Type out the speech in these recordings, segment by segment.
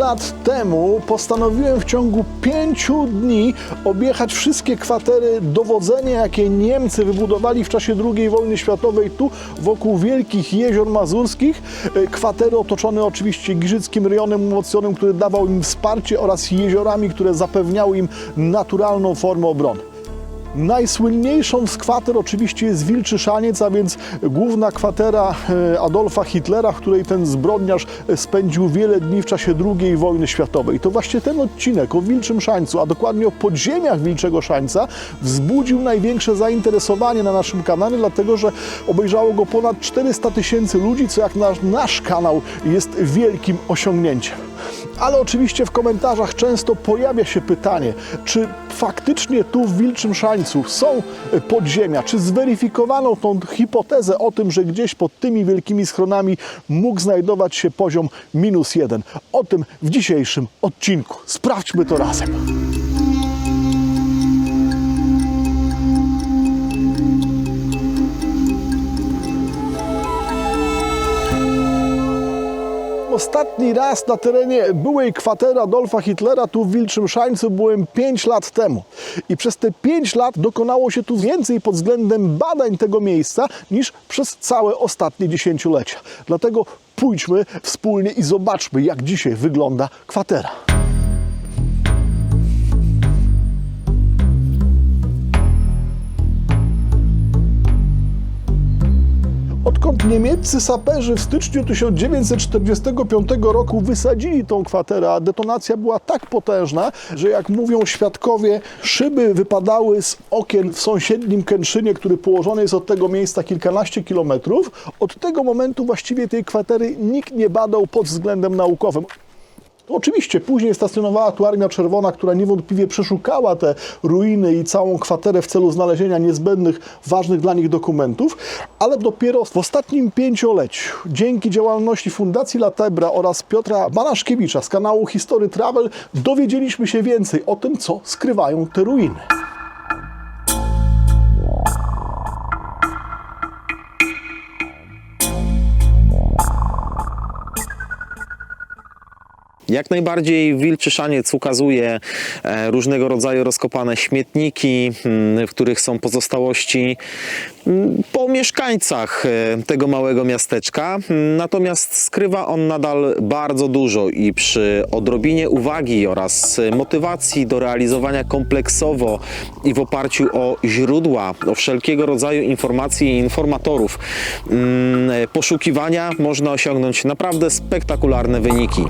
Lat temu postanowiłem w ciągu pięciu dni objechać wszystkie kwatery dowodzenia, jakie Niemcy wybudowali w czasie II wojny światowej tu wokół Wielkich Jezior Mazurskich. E, Kwatery otoczone oczywiście Giżyckim rejonem umocnionym, który dawał im wsparcie oraz jeziorami, które zapewniały im naturalną formę obrony. Najsłynniejszą z kwater oczywiście jest Wilczy Szaniec, a więc główna kwatera e, Adolfa Hitlera, w której ten zbrodniarz spędził wiele dni w czasie II wojny światowej. To właśnie ten odcinek o Wilczym Szańcu, a dokładnie o podziemiach Wilczego Szańca wzbudził największe zainteresowanie na naszym kanale, dlatego że obejrzało go ponad 400 tysięcy ludzi, co jak nasz, nasz kanał jest wielkim osiągnięciem. Ale oczywiście w komentarzach często pojawia się pytanie, czy faktycznie tu w Wilczym Szańcu są e, podziemia, czy zweryfikowano tą hipotezę o tym, że gdzieś pod tymi wielkimi schronami mógł znajdować się poziom minus jeden. O tym w dzisiejszym odcinku. Sprawdźmy to razem. Ostatni raz na terenie byłej kwatery Adolfa Hitlera tu w Wilczym Szańcu byłem 5 lat temu. I przez te 5 lat dokonało się tu więcej pod względem badań tego miejsca niż przez całe ostatnie dziesięciolecia. Dlatego pójdźmy wspólnie i zobaczmy, jak dzisiaj wygląda kwatera. Niemieccy saperzy w styczniu 1945 roku wysadzili tą kwaterę, a detonacja była tak potężna, że jak mówią świadkowie, szyby wypadały z okien w sąsiednim Kętrzynie, który położony jest od tego miejsca kilkanaście kilometrów. Od tego momentu właściwie tej kwatery nikt nie badał pod względem naukowym. Oczywiście później stacjonowała tu Armia Czerwona, która niewątpliwie przeszukała te ruiny i całą kwaterę w celu znalezienia niezbędnych, ważnych dla nich dokumentów, ale dopiero w ostatnim pięcioleciu, dzięki działalności Fundacji Latebra oraz Piotra Banaszkiewicza z kanału History Travel, dowiedzieliśmy się więcej o tym, co skrywają te ruiny. Jak najbardziej Wilczy Szaniec ukazuje e, różnego rodzaju rozkopane śmietniki, mm, w których są pozostałości po mieszkańcach e, tego małego miasteczka. Natomiast skrywa on nadal bardzo dużo i przy odrobinie uwagi oraz e, motywacji do realizowania kompleksowo i w oparciu o źródła, o wszelkiego rodzaju informacji i informatorów, mm, e, poszukiwania można osiągnąć naprawdę spektakularne wyniki.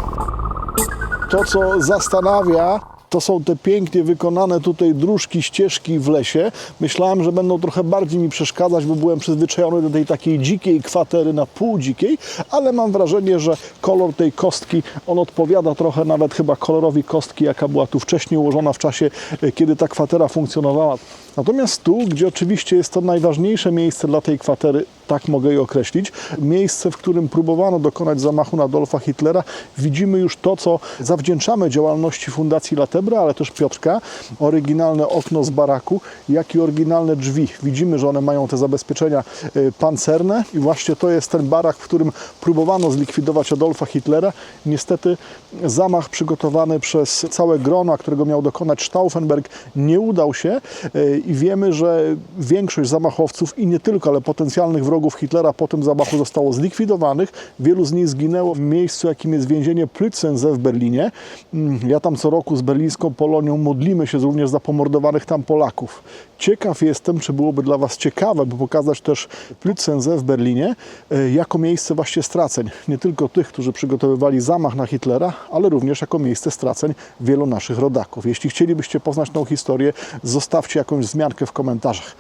To, co zastanawia, to są te pięknie wykonane tutaj dróżki, ścieżki w lesie. Myślałem, że będą trochę bardziej mi przeszkadzać, bo byłem przyzwyczajony do tej takiej dzikiej kwatery na pół dzikiej, ale mam wrażenie, że kolor tej kostki, on odpowiada trochę nawet chyba kolorowi kostki, jaka była tu wcześniej ułożona w czasie, e, kiedy ta kwatera funkcjonowała. Natomiast tu, gdzie oczywiście jest to najważniejsze miejsce dla tej kwatery, tak mogę je określić, miejsce, w którym próbowano dokonać zamachu na Adolfa Hitlera, widzimy już to, co zawdzięczamy działalności Fundacji Latebra, ale też Piotrka. Oryginalne okno z baraku, jak i oryginalne drzwi. Widzimy, że one mają te zabezpieczenia y, pancerne i właśnie to jest ten barak, w którym próbowano zlikwidować Adolfa Hitlera. Niestety zamach przygotowany przez całe grono, a którego miał dokonać Stauffenberg, nie udał się y, i wiemy, że większość zamachowców i nie tylko, ale potencjalnych wrogów Hitlera po tym zamachu zostało zlikwidowanych. Wielu z nich zginęło w miejscu, jakim jest więzienie Plützense w Berlinie. Mm, Ja tam co roku z berlińską Polonią modlimy się również za pomordowanych tam Polaków. Ciekaw jestem, czy byłoby dla Was ciekawe, by pokazać też Plützense w Berlinie e, jako miejsce właśnie straceń. Nie tylko tych, którzy przygotowywali zamach na Hitlera, ale również jako miejsce straceń wielu naszych rodaków. Jeśli chcielibyście poznać tą historię, zostawcie jakąś wzmiankę w komentarzach,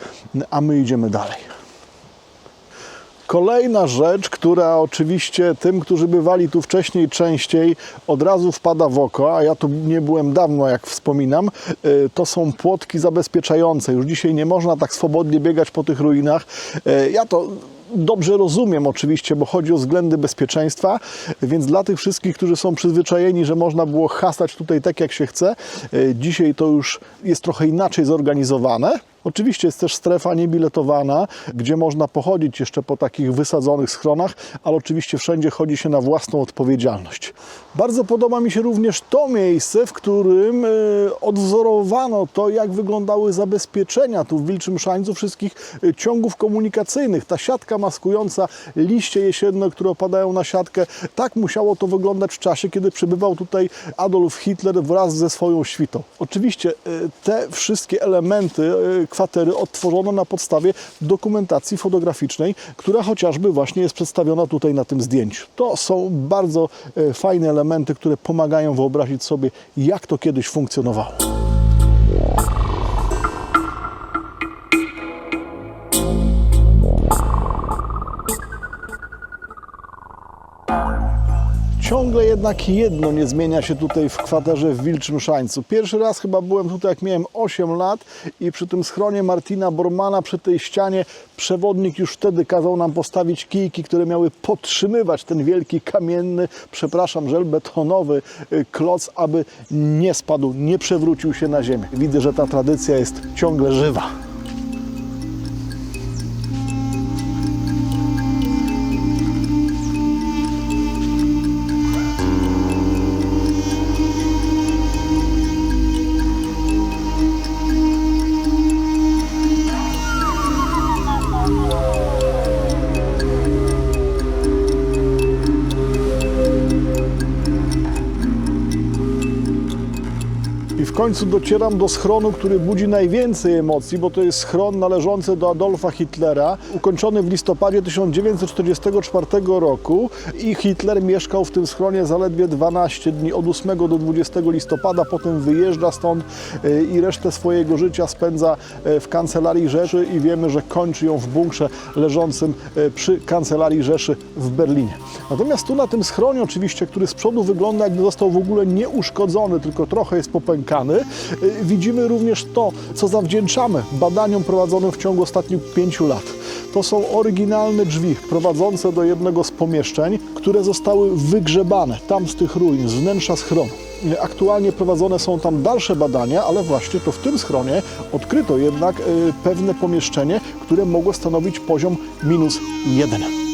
a my idziemy dalej. Kolejna rzecz, która oczywiście tym, którzy bywali tu wcześniej częściej, od razu wpada w oko, a ja tu nie byłem dawno, jak wspominam, y, to są płotki zabezpieczające. Już dzisiaj nie można tak swobodnie biegać po tych ruinach. Y, Ja to dobrze rozumiem oczywiście, bo chodzi o względy bezpieczeństwa, więc dla tych wszystkich, którzy są przyzwyczajeni, że można było hasać tutaj tak jak się chce, y, dzisiaj to już jest trochę inaczej zorganizowane. Oczywiście jest też strefa niebiletowana, gdzie można pochodzić jeszcze po takich wysadzonych schronach, ale oczywiście wszędzie chodzi się na własną odpowiedzialność. Bardzo podoba mi się również to miejsce, w którym e, odwzorowano to, jak wyglądały zabezpieczenia tu w Wilczym Szańcu wszystkich e, ciągów komunikacyjnych. Ta siatka maskująca liście jesienne, które opadają na siatkę, tak musiało to wyglądać w czasie, kiedy przybywał tutaj Adolf Hitler wraz ze swoją świtą. Oczywiście e, te wszystkie elementy kwatery odtworzono na podstawie dokumentacji fotograficznej, która chociażby właśnie jest przedstawiona tutaj na tym zdjęciu. To są bardzo e, fajne elementy, które pomagają wyobrazić sobie, jak to kiedyś funkcjonowało. Ciągle jednak jedno nie zmienia się tutaj w kwaterze w Wilczym Szańcu. Pierwszy raz chyba byłem tutaj, jak miałem 8 lat i przy tym schronie Martina Bormana, przy tej ścianie, przewodnik już wtedy kazał nam postawić kijki, które miały podtrzymywać ten wielki kamienny, przepraszam, żelbetonowy y, kloc, aby nie spadł, nie przewrócił się na ziemię. Widzę, że ta tradycja jest ciągle żywa. I w końcu docieram do schronu, który budzi najwięcej emocji, bo to jest schron należący do Adolfa Hitlera, ukończony w listopadzie 1944 roku. I Hitler mieszkał w tym schronie zaledwie 12 dni, od 8 do 20 listopada, potem wyjeżdża stąd y, i resztę swojego życia spędza y, w kancelarii Rzeszy. I wiemy, że kończy ją w bunkrze leżącym y, przy kancelarii Rzeszy w Berlinie. Natomiast tu na tym schronie oczywiście, który z przodu wygląda jakby został w ogóle nieuszkodzony, tylko trochę jest popękany, y, widzimy również to, co zawdzięczamy badaniom prowadzonym w ciągu ostatnich pięciu lat. To są oryginalne drzwi prowadzące do jednego z pomieszczeń, które zostały wygrzebane tam z tych ruin, z wnętrza schronu. Y, Aktualnie prowadzone są tam dalsze badania, ale właśnie to w tym schronie odkryto jednak y, pewne pomieszczenie, które mogło stanowić poziom minus jeden.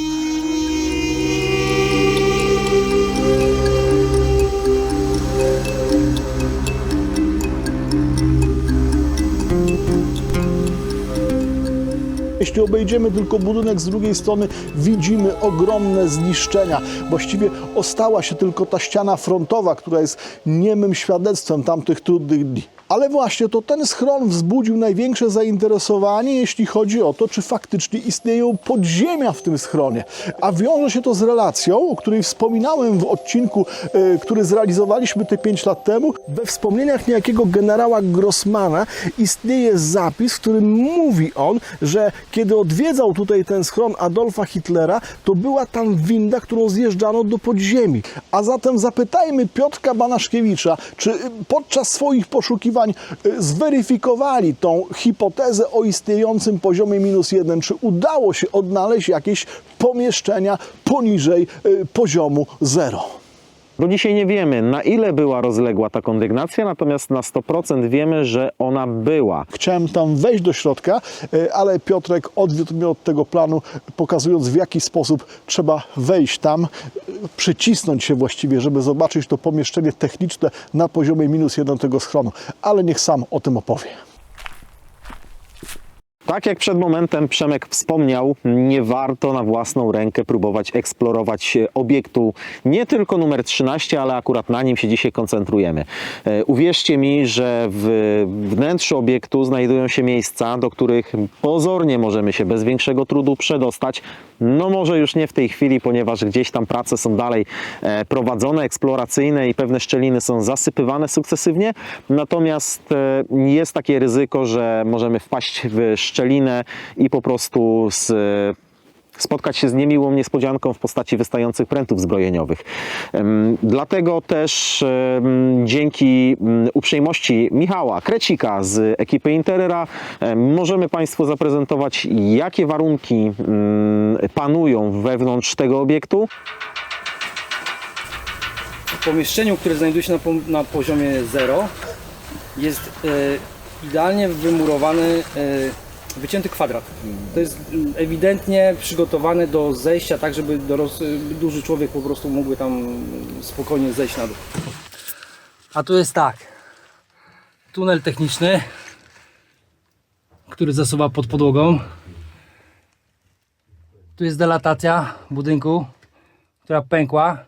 Jeśli obejdziemy tylko budynek z drugiej strony, widzimy ogromne zniszczenia. Właściwie ostała się tylko ta ściana frontowa, która jest niemym świadectwem tamtych trudnych dni. Ale właśnie to ten schron wzbudził największe zainteresowanie, jeśli chodzi o to, czy faktycznie istnieją podziemia w tym schronie. A wiąże się to z relacją, o której wspominałem w odcinku, e, który zrealizowaliśmy te 5 lat temu. We wspomnieniach niejakiego generała Grossmana istnieje zapis, w którym mówi on, że kiedy odwiedzał tutaj ten schron Adolfa Hitlera, to była tam winda, którą zjeżdżano do podziemi. A zatem zapytajmy Piotrka Banaszkiewicza, czy podczas swoich poszukiwań y, zweryfikowali tą hipotezę o istniejącym poziomie minus jeden, czy udało się odnaleźć jakieś pomieszczenia poniżej y, poziomu zero. Do dzisiaj nie wiemy, na ile była rozległa ta kondygnacja, natomiast na 100% wiemy, że ona była. Chciałem tam wejść do środka, e, ale Piotrek odwiódł mnie od tego planu, pokazując w jaki sposób trzeba wejść tam, e, przycisnąć się właściwie, żeby zobaczyć to pomieszczenie techniczne na poziomie minus jeden tego schronu. Ale niech sam o tym opowie. Tak jak przed momentem Przemek wspomniał, nie warto na własną rękę próbować eksplorować obiektu nie tylko numer 13, ale akurat na nim się dzisiaj koncentrujemy. E, Uwierzcie mi, że w wnętrzu obiektu znajdują się miejsca, do których pozornie możemy się bez większego trudu przedostać. No może już nie w tej chwili, ponieważ gdzieś tam prace są dalej e, prowadzone, eksploracyjne i pewne szczeliny są zasypywane sukcesywnie. Natomiast e, jest takie ryzyko, że możemy wpaść w szczelinę i po prostu z spotkać się z niemiłą niespodzianką w postaci wystających prętów zbrojeniowych. Dlatego też dzięki mm, uprzejmości Michała Krecika z ekipy Interera em, możemy Państwu zaprezentować, jakie warunki mm, panują wewnątrz tego obiektu. W pomieszczeniu, które znajduje się na, pom- na poziomie 0 jest e, idealnie wymurowany, e, wycięty kwadrat. To jest ewidentnie przygotowane do zejścia, tak żeby doros, duży człowiek po prostu mógłby tam spokojnie zejść na dół. A tu jest tak. Tunel techniczny, który zasuwa pod podłogą. Tu jest delatacja budynku, która pękła.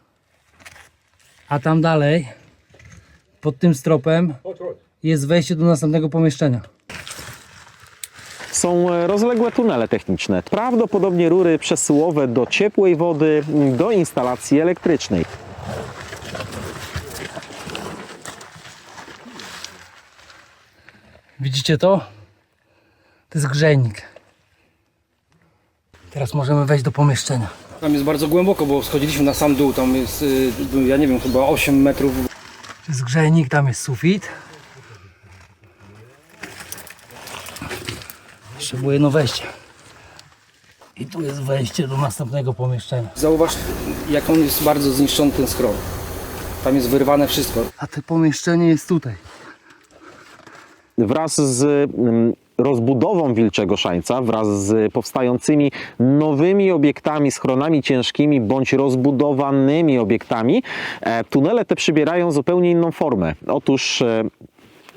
A tam dalej, pod tym stropem, jest wejście do następnego pomieszczenia. Są e, rozległe tunele techniczne, prawdopodobnie rury przesyłowe do ciepłej wody, do instalacji elektrycznej. Widzicie to? To jest grzejnik. Teraz możemy wejść do pomieszczenia. Tam jest bardzo głęboko, bo schodziliśmy na sam dół. Tam jest, y, ja nie wiem, chyba 8 metrów. To jest grzejnik, tam jest sufit. Jeszcze było jedno wejście. I tu jest wejście do następnego pomieszczenia. Zauważ, jak on jest bardzo zniszczony ten schron. Tam jest wyrwane wszystko. A to pomieszczenie jest tutaj. Wraz z mm, rozbudową Wilczego Szańca, wraz z powstającymi nowymi obiektami, schronami ciężkimi bądź rozbudowanymi obiektami, e, tunele te przybierają zupełnie inną formę. Otóż e,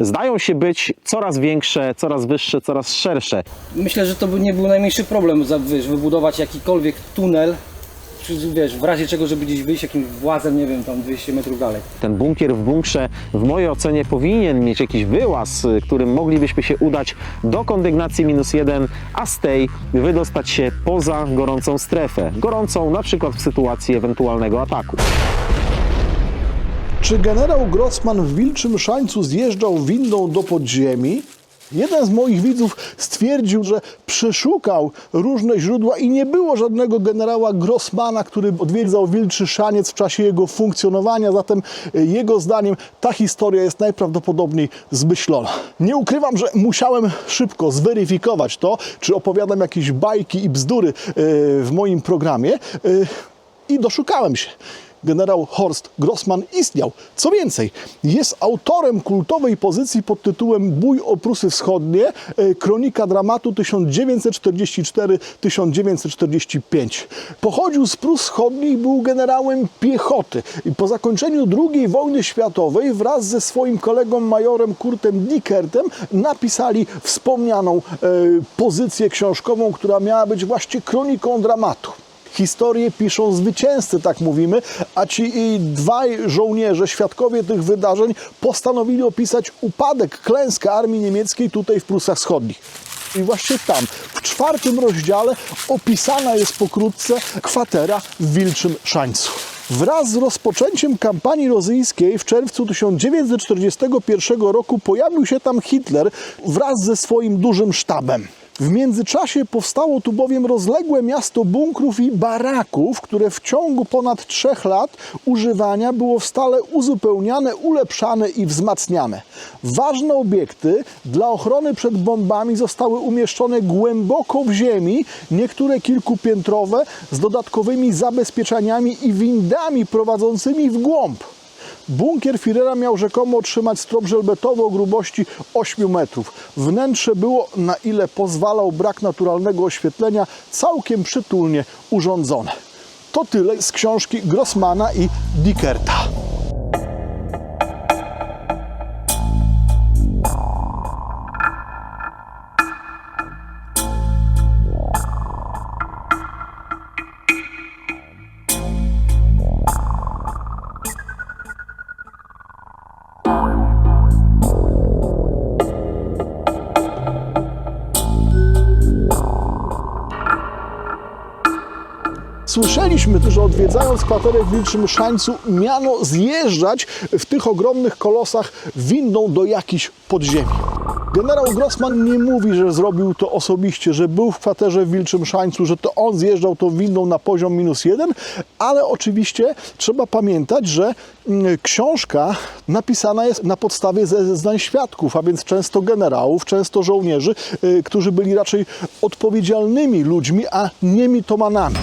zdają się być coraz większe, coraz wyższe, coraz szersze. Myślę, że to by nie był najmniejszy problem, wiesz, wybudować jakikolwiek tunel, wiesz, w razie czego, żeby gdzieś wyjść jakimś włazem, nie wiem, tam 200 metrów dalej. Ten bunkier w bunkrze w mojej ocenie powinien mieć jakiś wyłaz, y, którym moglibyśmy się udać do kondygnacji minus jeden, a z tej wydostać się poza gorącą strefę. Gorącą na przykład w sytuacji ewentualnego ataku. Czy generał Grossman w Wilczym Szańcu zjeżdżał windą do podziemi? Jeden z moich widzów stwierdził, że przeszukał różne źródła i nie było żadnego generała Grossmana, który odwiedzał Wilczy Szaniec w czasie jego funkcjonowania. Zatem e, jego zdaniem ta historia jest najprawdopodobniej zmyślona. Nie ukrywam, że musiałem szybko zweryfikować to, czy opowiadam jakieś bajki i bzdury e, w moim programie e, i doszukałem się generał Horst Grossman istniał. Co więcej, jest autorem kultowej pozycji pod tytułem Bój o Prusy Wschodnie, e, kronika dramatu 1944-1945. Pochodził z Prus Wschodnich, był generałem piechoty po zakończeniu II wojny światowej wraz ze swoim kolegą majorem Kurtem Dickertem napisali wspomnianą e, pozycję książkową, która miała być właśnie kroniką dramatu. Historię piszą zwycięzcy, tak mówimy, a ci dwaj żołnierze, świadkowie tych wydarzeń, postanowili opisać upadek, klęskę armii niemieckiej tutaj w Prusach Wschodnich. I właśnie tam, w czwartym rozdziale, opisana jest pokrótce kwatera w Wilczym Szańcu. Wraz z rozpoczęciem kampanii rosyjskiej w czerwcu 1941 roku pojawił się tam Hitler wraz ze swoim dużym sztabem. W międzyczasie powstało tu bowiem rozległe miasto bunkrów i baraków, które w ciągu ponad trzech lat używania było stale uzupełniane, ulepszane i wzmacniane. Ważne obiekty dla ochrony przed bombami zostały umieszczone głęboko w ziemi, niektóre kilkupiętrowe z dodatkowymi zabezpieczeniami i windami prowadzącymi w głąb. Bunkier Führera miał rzekomo otrzymać strop żelbetowy o grubości 8 metrów. Wnętrze było, na ile pozwalał brak naturalnego oświetlenia, całkiem przytulnie urządzone. To tyle z książki Grossmana i Dickerta. Odwiedzając kwaterę w Wilczym Szańcu miano zjeżdżać w tych ogromnych kolosach windą do jakichś podziemi. Generał Grossman nie mówi, że zrobił to osobiście, że był w kwaterze w Wilczym Szańcu, że to on zjeżdżał tą windą na poziom minus jeden, ale oczywiście trzeba pamiętać, że mm, książka napisana jest na podstawie zeznań świadków, a więc często generałów, często żołnierzy, y, którzy byli raczej odpowiedzialnymi ludźmi, a nie mitomanami.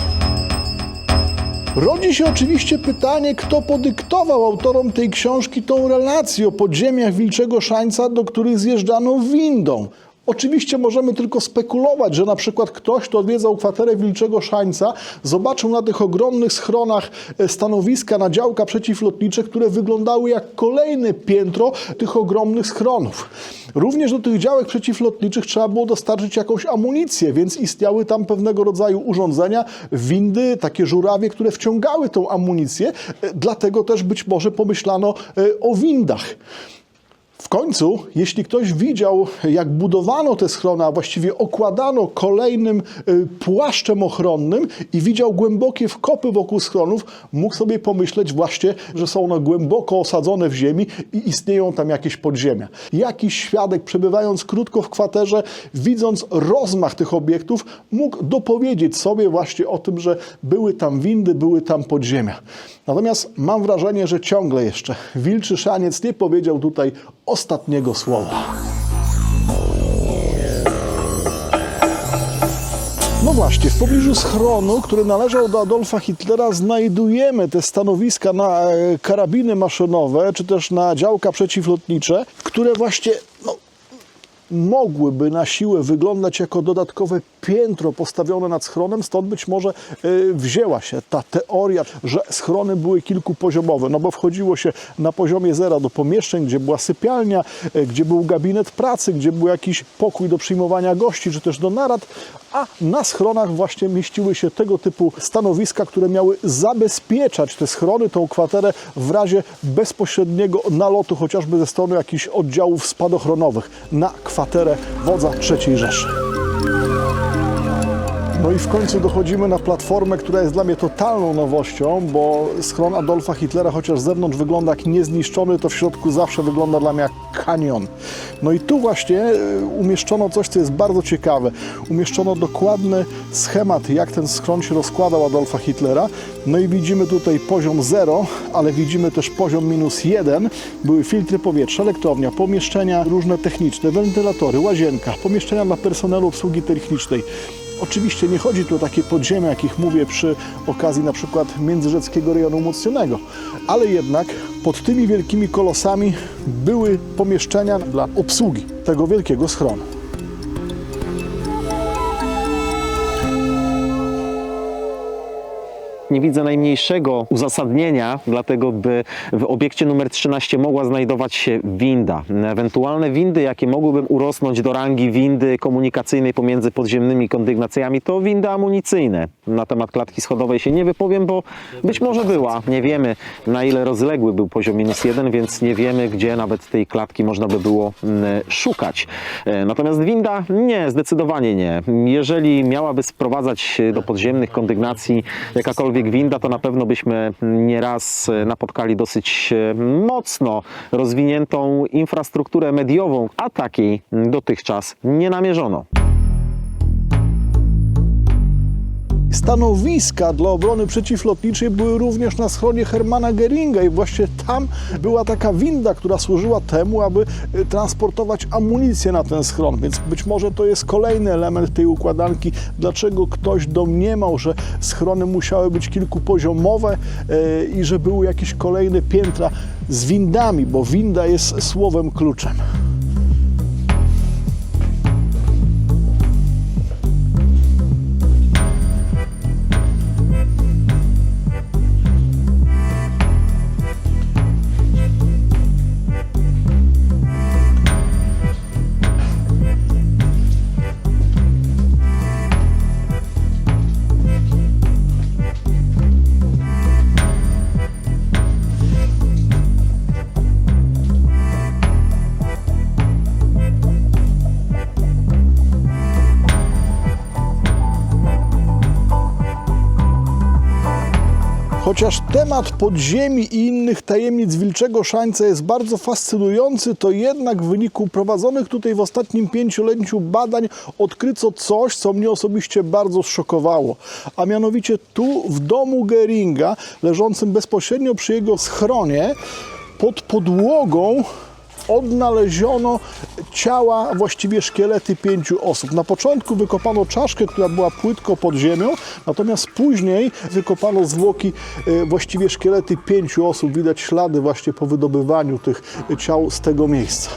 Rodzi się oczywiście pytanie, kto podyktował autorom tej książki tą relację o podziemiach Wilczego Szańca, do których zjeżdżano windą. Oczywiście możemy tylko spekulować, że na przykład ktoś, kto odwiedzał kwaterę Wilczego Szańca, zobaczył na tych ogromnych schronach e, stanowiska na działka przeciwlotnicze, które wyglądały jak kolejne piętro tych ogromnych schronów. Również do tych działek przeciwlotniczych trzeba było dostarczyć jakąś amunicję, więc istniały tam pewnego rodzaju urządzenia, windy, takie żurawie, które wciągały tą amunicję. E, Dlatego też być może pomyślano e, o windach. W końcu, jeśli ktoś widział, jak budowano te schrony, a właściwie okładano kolejnym y, płaszczem ochronnym i widział głębokie wkopy wokół schronów, mógł sobie pomyśleć właśnie, że są one głęboko osadzone w ziemi i istnieją tam jakieś podziemia. Jakiś świadek, przebywając krótko w kwaterze, widząc rozmach tych obiektów, mógł dopowiedzieć sobie właśnie o tym, że były tam windy, były tam podziemia. Natomiast mam wrażenie, że ciągle jeszcze Wilczy Szaniec nie powiedział tutaj ostatniego słowa. No właśnie, w pobliżu schronu, który należał do Adolfa Hitlera, znajdujemy te stanowiska na e, karabiny maszynowe, czy też na działka przeciwlotnicze, które właśnie mogłyby na siłę wyglądać jako dodatkowe piętro postawione nad schronem, stąd być może y, wzięła się ta teoria, że schrony były kilkupoziomowe, no bo wchodziło się na poziomie zera do pomieszczeń, gdzie była sypialnia, y, gdzie był gabinet pracy, gdzie był jakiś pokój do przyjmowania gości, czy też do narad, a na schronach właśnie mieściły się tego typu stanowiska, które miały zabezpieczać te schrony, tą kwaterę w razie bezpośredniego nalotu, chociażby ze strony jakichś oddziałów spadochronowych. Na kwaterę wodza III Rzeszy. No i w końcu dochodzimy na platformę, która jest dla mnie totalną nowością, bo schron Adolfa Hitlera, chociaż z zewnątrz wygląda jak niezniszczony, to w środku zawsze wygląda dla mnie jak kanion. No i tu właśnie y, umieszczono coś, co jest bardzo ciekawe. Umieszczono dokładny schemat, jak ten schron się rozkładał Adolfa Hitlera. No i widzimy tutaj poziom 0, ale widzimy też poziom minus 1. Były filtry powietrza, elektrownia, pomieszczenia różne techniczne, wentylatory, łazienka, pomieszczenia dla personelu obsługi technicznej. Oczywiście nie chodzi tu o takie podziemia, jakich mówię przy okazji na przykład Międzyrzeckiego Rejonu Umocnionego, ale jednak pod tymi wielkimi kolosami były pomieszczenia dla obsługi tego wielkiego schronu. Nie widzę najmniejszego uzasadnienia, dlatego by w obiekcie numer 13 mogła znajdować się winda. Ewentualne windy, jakie mogłyby urosnąć do rangi windy komunikacyjnej pomiędzy podziemnymi kondygnacjami, to windy amunicyjne. Na temat klatki schodowej się nie wypowiem, bo być może była. Nie wiemy, na ile rozległy był poziom minus jeden, więc nie wiemy, gdzie nawet tej klatki można by było mm, szukać. E, Natomiast winda nie, zdecydowanie nie. Jeżeli miałaby sprowadzać do podziemnych kondygnacji jakakolwiek winda, to na pewno byśmy nieraz e, napotkali dosyć e, mocno rozwiniętą infrastrukturę mediową, a takiej dotychczas nie namierzono. Stanowiska dla obrony przeciwlotniczej były również na schronie Hermana Geringa i właśnie tam była taka winda, która służyła temu, aby y, transportować amunicję na ten schron. Więc być może to jest kolejny element tej układanki, dlaczego ktoś domniemał, że schrony musiały być kilkupoziomowe y, i że były jakieś kolejne piętra z windami, bo winda jest słowem kluczem. Chociaż temat podziemi i innych tajemnic Wilczego Szańca jest bardzo fascynujący, to jednak w wyniku prowadzonych tutaj w ostatnim pięcioleciu badań odkryto coś, co mnie osobiście bardzo zszokowało. A mianowicie tu w domu Geringa, leżącym bezpośrednio przy jego schronie, pod podłogą odnaleziono ciała, właściwie szkielety pięciu osób. Na początku wykopano czaszkę, która była płytko pod ziemią, natomiast później wykopano zwłoki, e, właściwie szkielety pięciu osób. Widać ślady właśnie po wydobywaniu tych ciał z tego miejsca.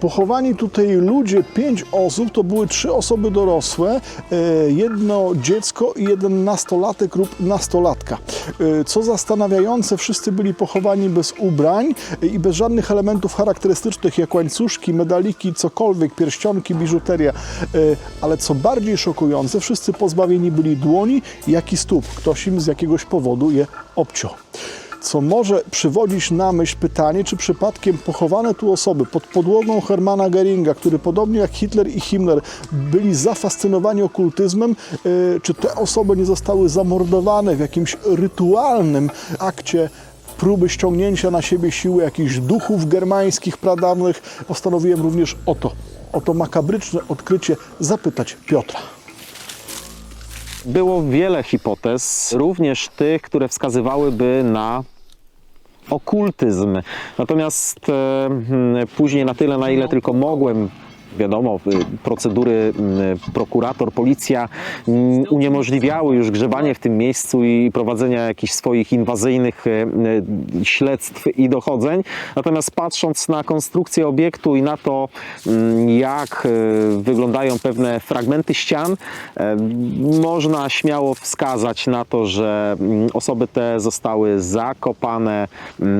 Pochowani tutaj ludzie, pięć osób, to były trzy osoby dorosłe, e, jedno dziecko i jeden nastolatek lub nastolatka. E, Co zastanawiające, wszyscy byli pochowani bez ubrań e, i bez żadnych elementów charakterystycznych, jak łańcuszki, medaliki, cokolwiek, pierścionki, biżuteria. Ale co bardziej szokujące, wszyscy pozbawieni byli dłoni, jak i stóp. Ktoś im z jakiegoś powodu je obciął co może przywodzić na myśl pytanie, czy przypadkiem pochowane tu osoby pod podłogą Hermana Geringa, który podobnie jak Hitler i Himmler byli zafascynowani okultyzmem, y, czy te osoby nie zostały zamordowane w jakimś rytualnym akcie próby ściągnięcia na siebie siły jakichś duchów germańskich pradawnych. Postanowiłem również o to, o to makabryczne odkrycie zapytać Piotra. Było wiele hipotez, również tych, które wskazywałyby na okultyzm. Natomiast e, hmm, później na tyle, na ile tylko mogłem, wiadomo, y, procedury mm, prokurator, policja mm, uniemożliwiały już grzebanie w tym miejscu i prowadzenia jakichś swoich inwazyjnych e, śledztw i dochodzeń. Natomiast patrząc na konstrukcję obiektu i na to, mm, jak wyglądają pewne fragmenty ścian, można śmiało wskazać na to, że mm, osoby te zostały zakopane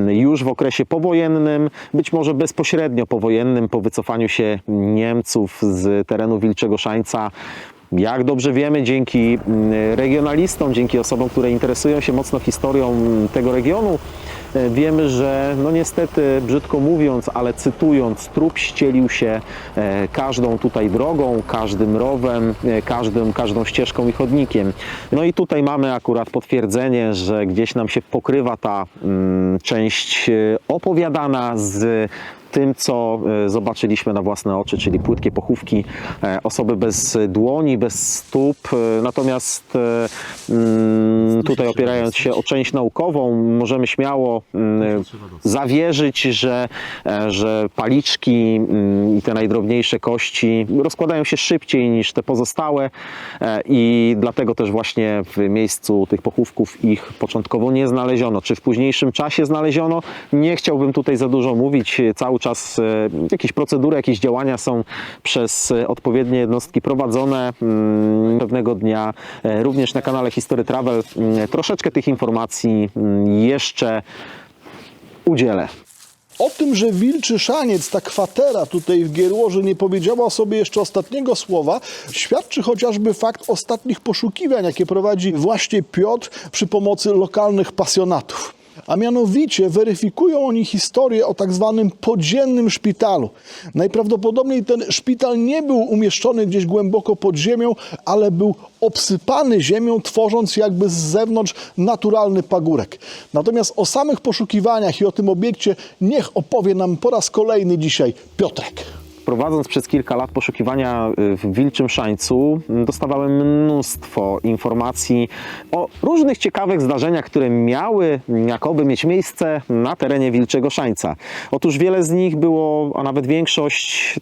już w okresie powojennym, być może bezpośrednio powojennym, po wycofaniu się Niemców z terenu Wilczego Szańca. Jak dobrze wiemy, dzięki mm, regionalistom, dzięki osobom, które interesują się mocno historią tego regionu, e, wiemy, że no niestety, brzydko mówiąc, ale cytując, trup ścielił się e, każdą tutaj drogą, każdym rowem, e, każdym, każdą ścieżką i chodnikiem. No i tutaj mamy akurat potwierdzenie, że gdzieś nam się pokrywa ta mm, część opowiadana z tym, co e, zobaczyliśmy na własne oczy, czyli płytkie pochówki, e, osoby bez dłoni, bez stóp. E, Natomiast mm, tutaj opierając się o część naukową, możemy śmiało mm, zawierzyć, że, że paliczki mm, i te najdrobniejsze kości rozkładają się szybciej niż te pozostałe i dlatego też właśnie w miejscu tych pochówków ich początkowo nie znaleziono. Czy w późniejszym czasie znaleziono? Nie chciałbym tutaj za dużo mówić. Cały czas e, jakieś procedury, jakieś działania są przez e, odpowiednie jednostki prowadzone. Mm, Pewnego dnia e, również na kanale History Travel mm, troszeczkę tych informacji mm, jeszcze udzielę. O tym, że Wilczy Szaniec, ta kwatera tutaj w Gierłoży nie powiedziała sobie jeszcze ostatniego słowa, świadczy chociażby fakt ostatnich poszukiwań, jakie prowadzi właśnie Piotr przy pomocy lokalnych pasjonatów. A mianowicie weryfikują oni historię o tak zwanym podziemnym szpitalu. Najprawdopodobniej ten szpital nie był umieszczony gdzieś głęboko pod ziemią, ale był obsypany ziemią, tworząc jakby z zewnątrz naturalny pagórek. Natomiast o samych poszukiwaniach i o tym obiekcie niech opowie nam po raz kolejny dzisiaj Piotrek. Prowadząc przez kilka lat poszukiwania y, w Wilczym Szańcu, m, dostawałem mnóstwo informacji o różnych ciekawych zdarzeniach, które miały jakoby mieć miejsce na terenie Wilczego Szańca. Otóż wiele z nich było, a nawet większość,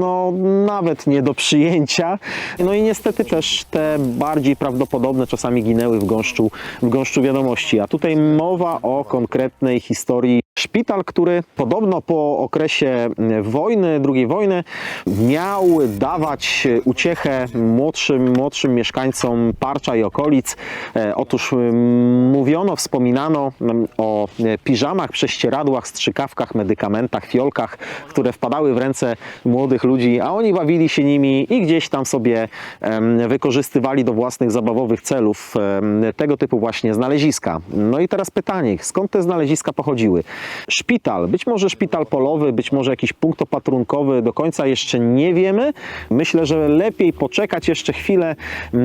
no nawet nie do przyjęcia. No i niestety też te bardziej prawdopodobne czasami ginęły w gąszczu, w gąszczu wiadomości. A tutaj mowa o konkretnej historii. Szpital, który podobno po okresie wojny, II wojny, miał dawać uciechę młodszym, młodszym mieszkańcom Parcza i okolic. E, Otóż mówiono, wspominano o piżamach, prześcieradłach, strzykawkach, medykamentach, fiolkach, które wpadały w ręce młodych ludzi, a oni bawili się nimi i gdzieś tam sobie wykorzystywali do własnych zabawowych celów tego typu właśnie znaleziska. No i teraz pytanie, skąd te znaleziska pochodziły? Szpital, być może szpital polowy, być może jakiś punkt opatrunkowy, do końca jeszcze nie wiemy. Myślę, że lepiej poczekać jeszcze chwilę,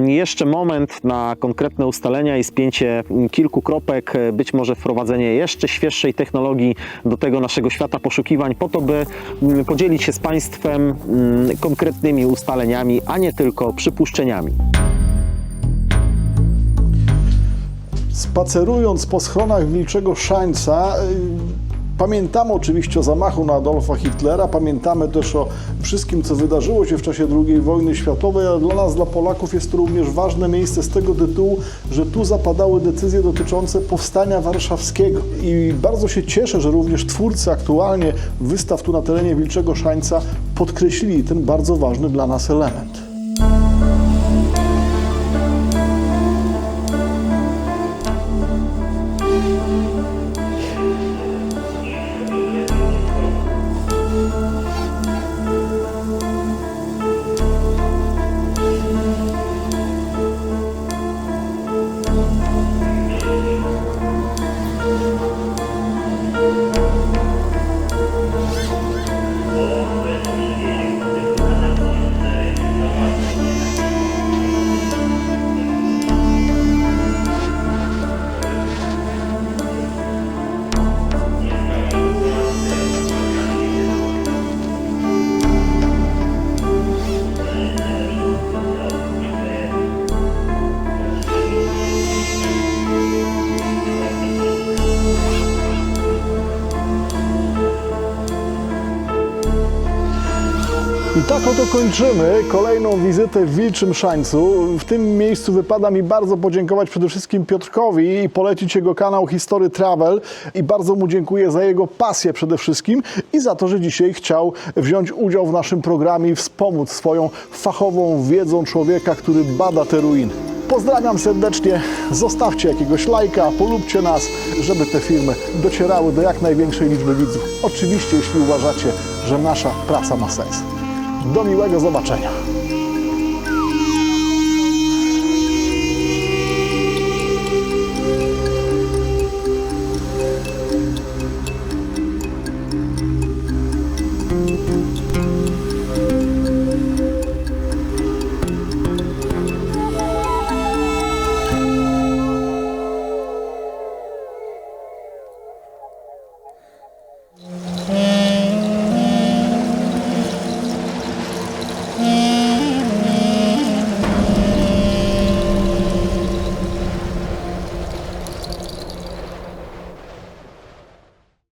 jeszcze moment na konkretne ustalenia i spięcie kilku kropek, być może wprowadzenie jeszcze świeższej technologii do tego naszego świata poszukiwań, po to, by m, podzielić się z Państwem m, konkretnymi ustaleniami, a nie tylko przypuszczeniami. Spacerując po schronach Wilczego Szańca, y, Pamiętamy oczywiście o zamachu na Adolfa Hitlera, pamiętamy też o wszystkim, co wydarzyło się w czasie II wojny światowej, ale dla nas, dla Polaków jest to również ważne miejsce z tego tytułu, że tu zapadały decyzje dotyczące powstania warszawskiego. I bardzo się cieszę, że również twórcy aktualnie wystaw tu na terenie Wilczego Szańca podkreślili ten bardzo ważny dla nas element. Tak oto kończymy kolejną wizytę w Wilczym Szańcu. W tym miejscu wypada mi bardzo podziękować przede wszystkim Piotrkowi i polecić jego kanał History Travel i bardzo mu dziękuję za jego pasję przede wszystkim i za to, że dzisiaj chciał wziąć udział w naszym programie i wspomóc swoją fachową wiedzą człowieka, który bada te ruiny. Pozdrawiam serdecznie, zostawcie jakiegoś lajka, polubcie nas, żeby te filmy docierały do jak największej liczby widzów. Oczywiście, jeśli uważacie, że nasza praca ma sens. Do miłego zobaczenia.